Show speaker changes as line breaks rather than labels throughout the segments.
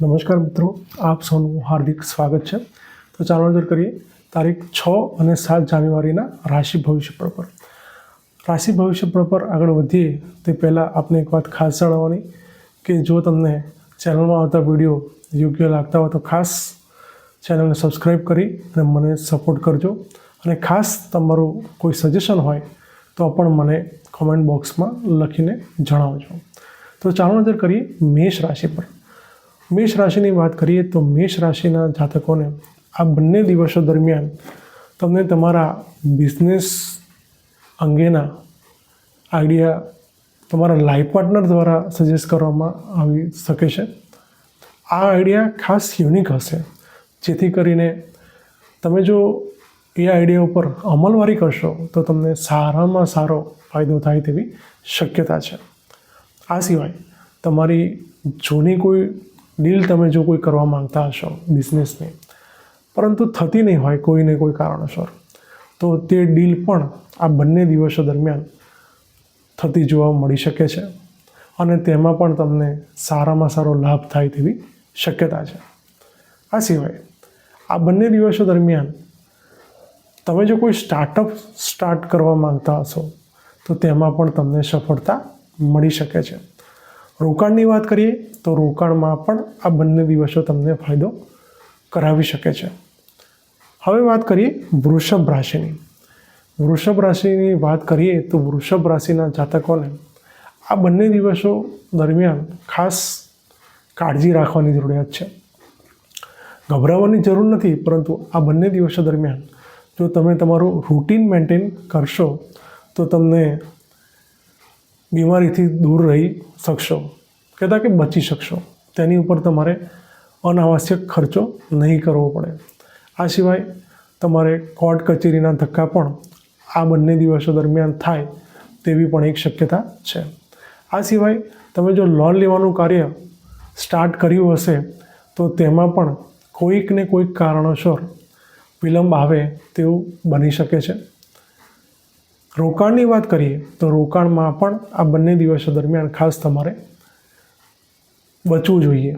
નમસ્કાર મિત્રો, આપ સૌનું હાર્દિક સ્વાગત છે. તો ચાલો નજર કરીએ, તારીખ છ અને સાત જાન્યુઆરીના રાશિ ભવિષ્ય પર. રાશિ ભવિષ્ય પર આગળ વધીએ, તે પહેલાં આપને એક વાત ખાસ જણાવવાની કે જો તમને ચેનલમાં આવતા વીડિયો યોગ્ય લાગતા હોય તો ખાસ ચેનલને સબસ્ક્રાઈબ કરી અને મને સપોર્ટ કરજો. અને ખાસ તમારું કોઈ સજેશન હોય તો પણ મને કોમેન્ટ બોક્સમાં લખીને જણાવજો. તો ચાલો નજર કરીએ, મેષ રાશિ પર. મેષ રાશિની વાત કરીએ તો મેષ રાશિના જાતકોને આ બંને દિવસો દરમિયાન તમને તમારા બિઝનેસ અંગેના આઈડિયા તમારા લાઈફ પાર્ટનર દ્વારા સજેસ્ટ કરવામાં આવી શકે છે. આ આઈડિયા ખાસ યુનિક હશે. જેથી કરીને તમે જો એ આઈડિયા ઉપર અમલવારી કરશો તો તમને સારામાં સારો ફાયદો થાય તેવી શક્યતા છે. આ સિવાય તમારી જૂની કોઈ ડીલ તમે જો કોઈ કરવા માંગતા હશો બિઝનેસની પરંતુ થતી નહીં હોય કોઈને કોઈ કારણોસર, તો તે ડીલ પણ આ બંને દિવસો દરમિયાન થતી જોવા મળી શકે છે અને તેમાં પણ તમને સારામાં સારો લાભ થાય તેવી શક્યતા છે. આ સિવાય, આ બંને દિવસો દરમિયાન તમે જો કોઈ સ્ટાર્ટઅપ સ્ટાર્ટ કરવા માંગતા હશો, તો તેમાં પણ તમને સફળતા મળી શકે છે. રોકાણની વાત કરીએ, તો રોકાણમાં પણ આ બંને દિવસો તમને ફાયદો કરાવી શકે છે. હવે વાત કરીએ વૃષભ રાશિની. વૃષભ રાશિની વાત કરીએ, તો વૃષભ રાશિના જાતકોને આ બંને દિવસો દરમિયાન ખાસ કાળજી રાખવાની જરૂરિયાત છે. ગભરાવાની જરૂર નથી, પરંતુ આ બંને દિવસો દરમિયાન જો તમે તમારું રૂટીન મેન્ટેન કરશો, તો તમને બીમારીથી દૂર રહી શકશો. કહેતા કે બચી શકશો. તેની ઉપર તમારે અનાવશ્યક ખર્ચો નહીં કરવો પડે. આ સિવાય તમારે કોર્ટ કચેરીના ધક્કા પણ આ બંને દિવસો દરમિયાન થાય તેવી પણ એક શક્યતા છે. આ સિવાય તમે જો લોન લેવાનું કાર્ય સ્ટાર્ટ કર્યું હશે, તો તેમાં પણ કોઈક ને કોઈક કારણોસર વિલંબ આવે તેવું બની શકે છે. રોકાણની વાત કરીએ તો રોકાણમાં પણ આ બંને દિવસો દરમિયાન ખાસ તમારે બચવું જોઈએ.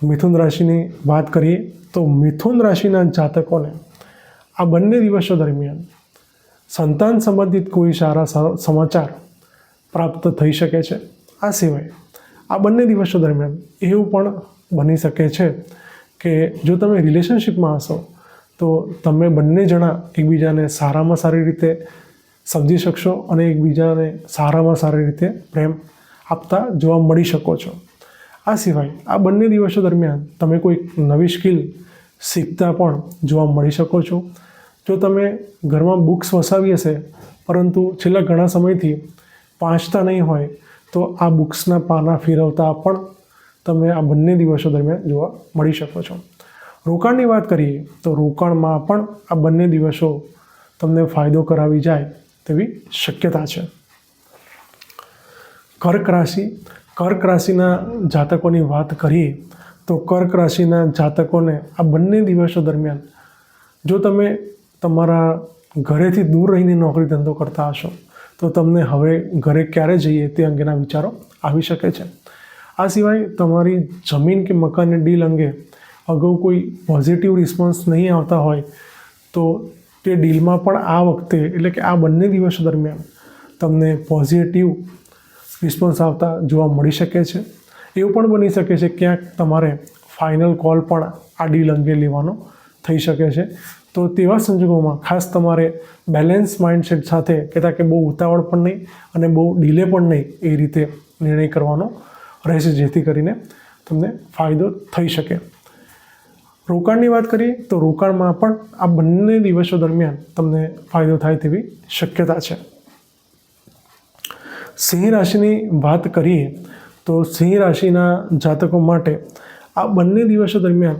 મિથુન રાશિની વાત કરીએ તો મિથુન રાશિના જાતકોને આ બંને દિવસો દરમિયાન સંતાન સંબંધિત કોઈ સારા સમાચાર પ્રાપ્ત થઈ શકે છે. આ સિવાય આ બંને દિવસો દરમિયાન એવું પણ બની શકે છે કે જો તમે રિલેશનશિપમાં હશો તો તમે બંને જણા એકબીજાને સારામાં સારી રીતે સમજી શકશો અને એકબીજાને સારામાં સારી રીતે પ્રેમ આપતા જોવા મળી શકો છો. આ સિવાય આ બંને દિવસો દરમિયાન તમે કોઈ નવી સ્કિલ શીખતા પણ જોવા મળી શકો છો. જો તમે ઘરમાં બુક્સ વસાવી હશે, પરંતુ છેલ્લા ઘણા સમયથી વાંચતા નહીં હોય, તો આ બુક્સના પાના ફેરવતા પણ તમે આ બંને દિવસો દરમિયાન જોવા મળી શકો છો. રોકાણની વાત કરીએ તો રોકાણમાં પણ આ બંને દિવસો તમને ફાયદો કરાવી જાય તેવી શક્યતા છે. કર્ક રાશિ, કર્ક રાશિના જાતકોની વાત કરીએ તો કર્ક રાશિના જાતકોને આ બંને દિવસો દરમિયાન જો તમે તમારા ઘરેથી દૂર રહીને નોકરી ધંધો કરતા હશો, તો તમને હવે ઘરે ક્યારે જઈએ તે અંગેના વિચારો આવી શકે છે. આ સિવાય તમારી જમીન કે મકાનની ડીલ અંગે અગાઉ કોઈ પોઝિટિવ રિસ્પોન્સ નહીં આવતા હોય, તો તે ડીલમાં પણ આ વખતે, એટલે કે આ બંને દિવસો દરમિયાન તમને પોઝિટિવ રિસ્પોન્સ આવતા જોવા મળી શકે છે. એવું પણ બની શકે છે ક્યાંક તમારે ફાઇનલ કોલ પણ આ ડીલ અંગે લેવાનો થઈ શકે છે. તો તેવા સંજોગોમાં ખાસ તમારે બેલેન્સ માઇન્ડસેટ સાથે, કહેતા કે બહુ ઉતાવળ પણ નહીં અને બહુ ડીલે પણ નહીં એ રીતે નિર્ણય કરવાનો રહેશે, જેથી કરીને તમને ફાયદો થઈ શકે. રોકાણની વાત કરીએ તો રોકાણમાં પણ આ બંને દિવસો દરમિયાન તમને ફાયદો થાય તેવી શક્યતા છે. સિંહ રાશિની વાત કરીએ તો સિંહ રાશિના જાતકો માટે આ બંને દિવસો દરમિયાન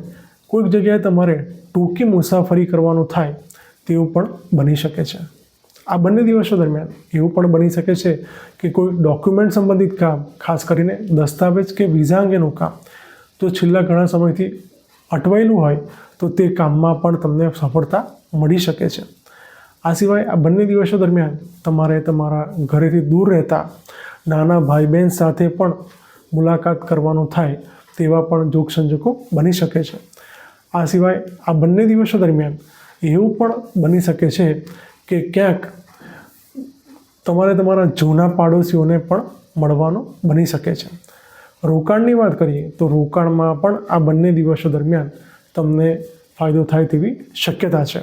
કોઈક જગ્યાએ તમારે ટૂંકી મુસાફરી કરવાનું થાય તેવું પણ બની શકે છે. આ બંને દિવસો દરમિયાન એવું પણ બની શકે છે કે કોઈ ડોક્યુમેન્ટ સંબંધિત કામ, ખાસ કરીને દસ્તાવેજ કે વિઝા અંગેનું કામ, તો છેલ્લા ઘણા સમયથી અટવાયેલું હોય તો તે કામમાં પણ તમને સફળતા મળી શકે છે. આ સિવાય આ બંને દિવસો દરમિયાન તમારે તમારા ઘરેથી દૂર રહેતા નાના ભાઈ બહેન સાથે પણ મુલાકાત કરવાનું થાય તેવા પણ જોગ સંજોગો બની શકે છે. આ સિવાય આ બંને દિવસો દરમિયાન એવું પણ બની શકે છે કે ક્યાંક તમારે તમારા જૂના પાડોશીઓને પણ મળવાનું બની શકે છે. રોકાણની વાત કરીએ તો રોકાણમાં પણ આ બંને દિવસો દરમિયાન તમને ફાયદો થાય તેવી શક્યતા છે.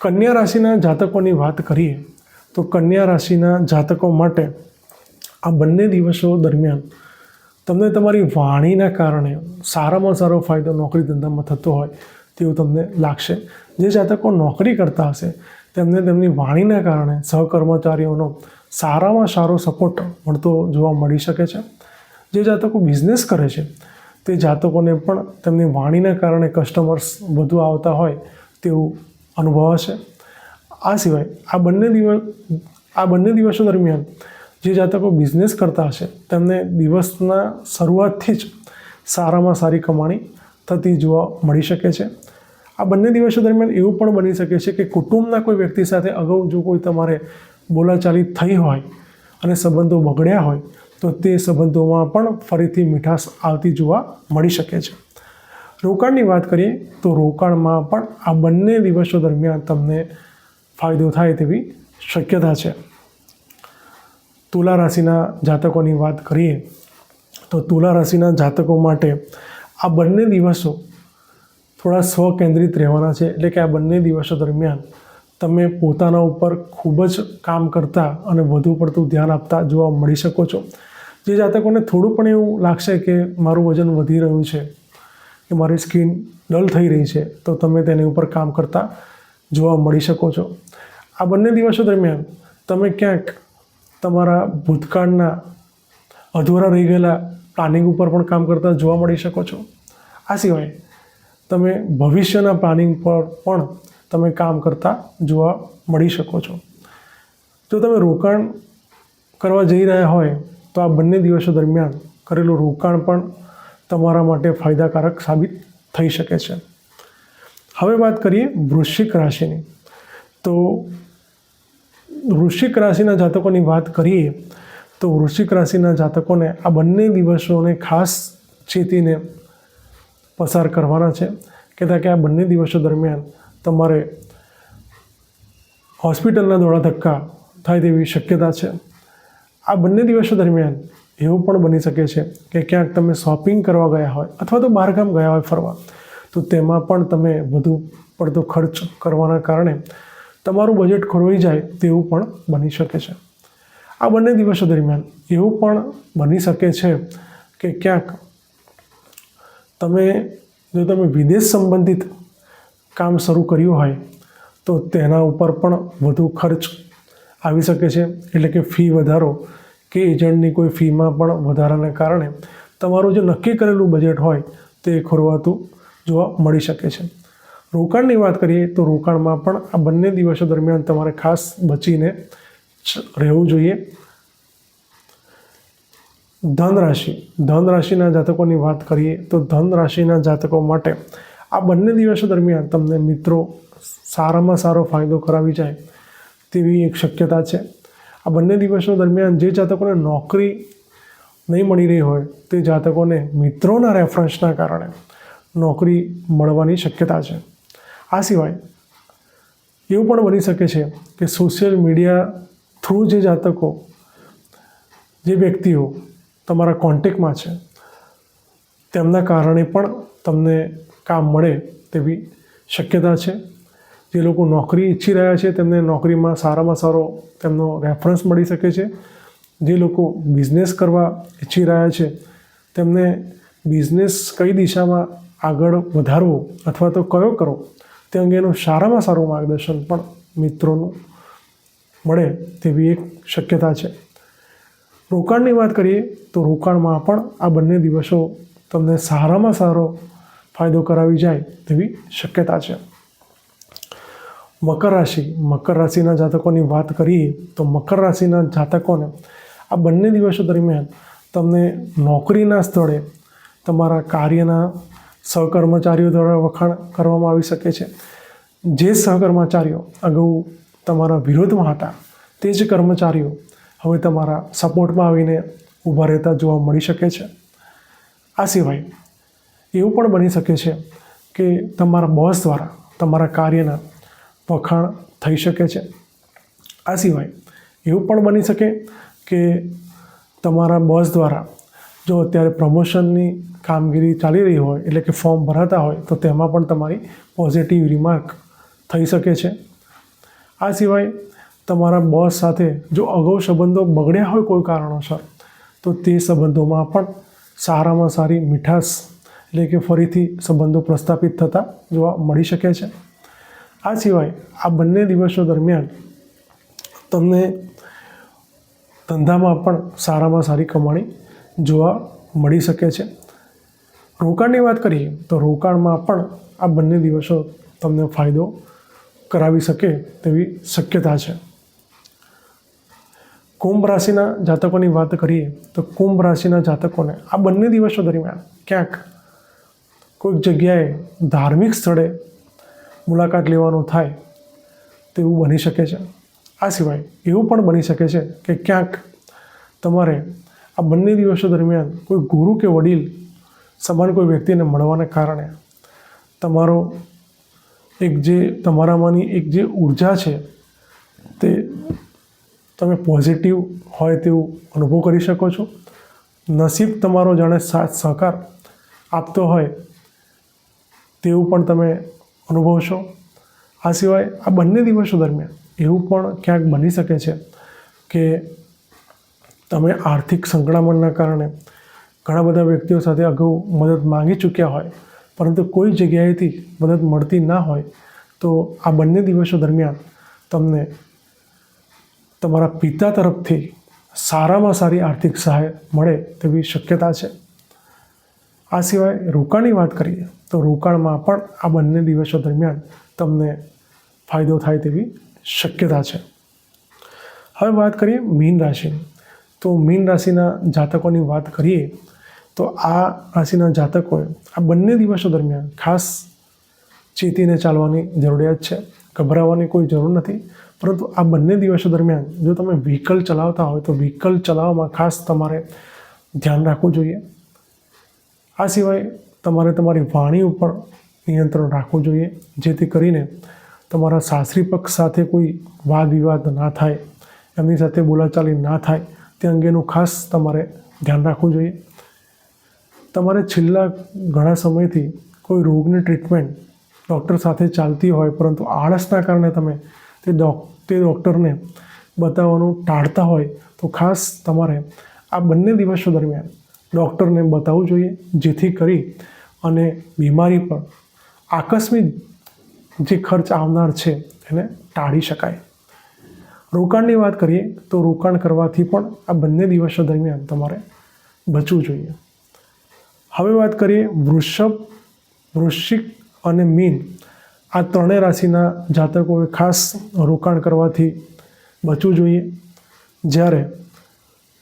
કન્યા રાશિના જાતકોની વાત કરીએ તો કન્યા રાશિના જાતકો માટે આ બંને દિવસો દરમિયાન તમને તમારી વાણીના કારણે સારામાં સારો ફાયદો નોકરી ધંધામાં થતો હોય તેવું તમને લાગશે. જે જાતકો નોકરી કરતા હશે તેમને તેમની વાણીના કારણે સહકર્મચારીઓનો સારામાં સારો સપોર્ટ મળતો જોવા મળી શકે છે. જે જાતકો બિઝનેસ કરે છે, તે જાતકોને પણ તેમની વાણીના કારણે કસ્ટમર્સ વધુ આવતા હોય તેવું અનુભવાશે આ સિવાય આ બંને દિવસ, આ બંને દિવસો દરમિયાન જે જાતકો બિઝનેસ કરતા હશે, તેમને દિવસના શરૂઆતથી જ સારામાં સારી કમાણી થતી જોવા મળી શકે છે. આ બંને દિવસો દરમિયાન એવું પણ બની શકે છે કે કુટુંબના કોઈ વ્યક્તિ સાથે અગાઉ જો કોઈ તમારે બોલાચાલી થઈ હોય અને સંબંધો બગડ્યા હોય, તો તે સંબંધોમાં પણ ફરીથી મીઠાશ આવતી જોવા મળી શકે છે. રોકાણની વાત કરીએ, તો રોકાણમાં પણ આ બંને દિવસો દરમિયાન તમને ફાયદો થાય તેવી શક્યતા છે. તુલા રાશિના જાતકોની વાત કરીએ, તો તુલા રાશિના જાતકો માટે આ બંને દિવસો થોડા સ્વકેન્દ્રિત રહેવાના છે. એટલે કે આ બંને દિવસો દરમિયાન તમે પોતાના ઉપર ખૂબ જ કામ કરતા અને વધુ પડતું ધ્યાન આપતા જોવા મળી શકો છો. જે જાતકોને થોડું પણ એવું લાગશે કે મારું વજન વધી રહ્યું છે, કે મારી સ્કિન ડલ થઈ રહી છે, તો તમે તેની ઉપર કામ કરતા જોવા મળી શકો છો. આ બંને દિવસો દરમિયાન તમે ક્યાંક તમારા ભૂતકાળના અધૂરા રહી ગયેલા પ્લાનિંગ ઉપર પણ કામ કરતા જોવા મળી શકો છો. આ સિવાય તમે ભવિષ્યના પ્લાનિંગ પર પણ તમે કામ કરતા જોવા મળી શકો છો. જો તમે રોકાણ કરવા જઈ રહ્યા હોય, તો આ બંને દિવસો દરમિયાન કરેલું રોકાણ પણ તમારા માટે ફાયદાકારક સાબિત થઈ શકે છે. હવે વાત કરીએ વૃશ્ચિક રાશિની. તો વૃશ્ચિક રાશિના જાતકોની વાત કરીએ, તો વૃશ્ચિક રાશિના જાતકોને આ બંને દિવસોને ખાસ ચેતીને પસાર કરવાના છે. કહેતા કે આ બંને દિવસો દરમિયાન તમારે હોસ્પિટલના દોડા ધક્કા થાય તેવી શક્યતા છે. આ બંને દિવસો દરમિયાન એવું પણ બની શકે છે કે ક્યાંક તમે શોપિંગ કરવા ગયા હોય અથવા તો બહારગામ ગયા હોય ફરવા, તો તેમાં પણ તમે વધુ પડતો ખર્ચ કરવાના કારણે તમારું બજેટ ખોરવાઈ જાય તેવું પણ બની શકે છે. આ બંને દિવસો દરમિયાન એવું પણ બની શકે છે કે ક્યાંક તમે, જો તમે વિદેશ સંબંધિત કામ શરૂ કર્યું હોય તો તેના ઉપર પણ વધુ ખર્ચ આવી શકે છે. એટલે કે ફી વધારો કે એજન્ટની કોઈ ફીમાં પણ વધારાને કારણે તમારું જે નક્કી કરેલું બજેટ હોય તે ખોરવાતું જોવા મળી શકે છે. રોકાણની વાત કરીએ તો રોકાણમાં પણ આ બંને દિવસો દરમિયાન તમારે ખાસ બચીને રહેવું જોઈએ. ધન રાશિ ધન રાશિના જાતકોની વાત કરીએ તો ધન રાશિના જાતકો માટે આ બંને દિવસો દરમિયાન તમને મિત્રો સારામાં સારો ફાયદો કરાવી જાય તેવી એક શક્યતા છે. આ બંને દિવસો દરમિયાન જે જાતકોને નોકરી નહીં મળી રહી હોય તે જાતકોને મિત્રોના રેફરન્સના કારણે નોકરી મળવાની શક્યતા છે. આ સિવાય એવું પણ બની શકે છે કે સોશિયલ મીડિયા થ્રુ જે જાતકો, જે વ્યક્તિઓ તમારા કોન્ટેક્ટમાં છે, તેમના કારણે પણ તમને કામ મળે તેવી શક્યતા છે. જે લોકો નોકરી ઈચ્છી રહ્યા છે, તેમને નોકરીમાં સારામાં સારો તેમનો રેફરન્સ મળી શકે છે. જે લોકો બિઝનેસ કરવા ઈચ્છી રહ્યા છે, તેમને બિઝનેસ કઈ દિશામાં આગળ વધારવો અથવા તો કયો કરો તે અંગેનું સારામાં સારું માર્ગદર્શન પણ મિત્રોનું મળે તેવી એક શક્યતા છે. રોકાણની વાત કરીએ તો રોકાણમાં પણ આ બંને દિવસો તમને સારામાં સારો ફાયદો કરાવી જાય તેવી શક્યતા છે. મકર રાશિ, મકર રાશિના જાતકોની વાત કરીએ તો મકર રાશિના જાતકોને આ બંને દિવસો દરમિયાન તમને નોકરીના સ્થળે તમારા કાર્યના સહકર્મચારીઓ દ્વારા વખાણ કરવામાં આવી શકે છે. જે સહકર્મચારીઓ અગાઉ તમારા વિરોધમાં હતા, તે જ કર્મચારીઓ હવે તમારા સપોર્ટમાં આવીને ઊભા રહેતા જોવા મળી શકે છે. આ સિવાય એવું પણ બની શકે છે કે તમારા બોસ દ્વારા તમારા કાર્યના વખાણ થઈ શકે છે. આ સિવાય એવું પણ બની શકે કે તમારા બોસ દ્વારા જો અત્યારે પ્રમોશનની કામગીરી ચાલી રહી હોય, એટલે કે ફોર્મ ભરાતા હોય, તો તેમાં પણ તમારી પોઝિટિવ રિમાર્ક થઈ શકે છે. આ સિવાય તમારા બોસ સાથે જો અગાઉ સંબંધો બગડ્યા હોય કોઈ કારણોસર, તો તે સંબંધોમાં પણ સારામાં સારી મીઠાશ એટલે કે ફરીથી સંબંધો પ્રસ્થાપિત થતા જોવા મળી શકે છે. આ સિવાય આ બંને દિવસો દરમિયાન તમને ધંધામાં પણ સારામાં સારી કમાણી જોવા મળી શકે છે. રોકાણની વાત કરીએ તો રોકાણમાં પણ આ બંને દિવસો તમને ફાયદો કરાવી શકે તેવી શક્યતા છે. કુંભ રાશિના જાતકોની વાત કરીએ તો કુંભ રાશિના જાતકોને આ બંને દિવસો દરમિયાન ક્યાંક કોઈક જગ્યાએ ધાર્મિક સ્થળે મુલાકાત લેવાનું થાય તેવું બની શકે છે. આ સિવાય એવું પણ બની શકે છે કે ક્યાંક તમારે આ બંને દિવસો દરમિયાન કોઈ ગુરુ કે વડીલ, સમાન કોઈ વ્યક્તિને મળવાને કારણે તમારો એક જે તમારામાંની એક જે ઊર્જા છે, તે તમે પોઝિટિવ હોય તેવું અનુભવ કરી શકો છો. નસીબ તમારો જાણે સાથ સહકાર આપતો હોય તેવું પણ તમે અનુભવશો. આ સિવાય આ બંને દિવસો દરમિયાન એવું પણ ક્યાંક બની શકે છે કે તમે આર્થિક સંકળામણના કારણે ઘણા બધા વ્યક્તિઓ સાથે અગાઉ મદદ માંગી ચૂક્યા હોય, પરંતુ કોઈ જગ્યાએથી મદદ મળતી ના હોય, તો આ બંને દિવસો દરમિયાન તમને તમારા પિતા તરફથી સારામાં સારી આર્થિક સહાય મળે તેવી શક્યતા છે. આ સિવાય રોકાણની વાત કરીએ તો રોકાણમાં પણ આ બંને દિવસો દરમિયાન તમને ફાયદો થાય તેવી શક્યતા છે. હવે વાત કરીએ મીન રાશિની તો મીન રાશિના જાતકોની વાત કરીએ તો આ રાશિના જાતકોએ આ બંને દિવસો દરમિયાન ખાસ ચેતીને ચાલવાની જરૂરિયાત છે. ગભરાવાની કોઈ જરૂર નથી. પરંતુ આ બંને દિવસો દરમિયાન જો તમે વ્હીકલ ચલાવતા હોય તો વ્હીકલ ચલાવવામાં ખાસ તમારે ધ્યાન રાખવું જોઈએ. આ સિવાય તમારે તમારી વાણી ઉપર નિયંત્રણ રાખવું જોઈએ, જેથી કરીને તમારા સાસરી પક્ષ સાથે કોઈ વાદ વિવાદ ના થાય, એમની સાથે બોલાચાલી ના થાય, તે અંગેનું ખાસ તમારે ધ્યાન રાખવું જોઈએ. તમારે છેલ્લા ઘણા સમયથી કોઈ રોગની ટ્રીટમેન્ટ ડૉક્ટર સાથે ચાલતી હોય, પરંતુ આળસના કારણે તમે તે ડોક, તે ડૉક્ટરને બતાવવાનું ટાળતા હોય, તો ખાસ તમારે આ બંને દિવસો દરમિયાન ડૉક્ટરને બતાવવું જોઈએ, જેથી કરી અને બીમારી પર આકસ્મિક જે ખર્ચ આવનાર છે એને ટાળી શકાય. રોકાણની વાત કરીએ તો રોકાણ કરવાથી પણ આ બંને દિવસો દરમિયાન તમારે બચવું જોઈએ. હવે વાત કરીએ વૃષભ, વૃશ્ચિક અને મીન. આ ત્રણેય રાશિના જાતકોએ ખાસ રોકાણ કરવાથી બચવું જોઈએ. જ્યારે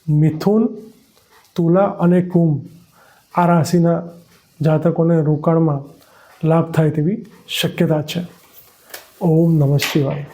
મિથુન, તુલા અને કુંભ આ રાશિના જાતકોને રોકાણમાં લાભ થાય તેવી શક્યતા છે. ઓમ નમઃ શિવાય.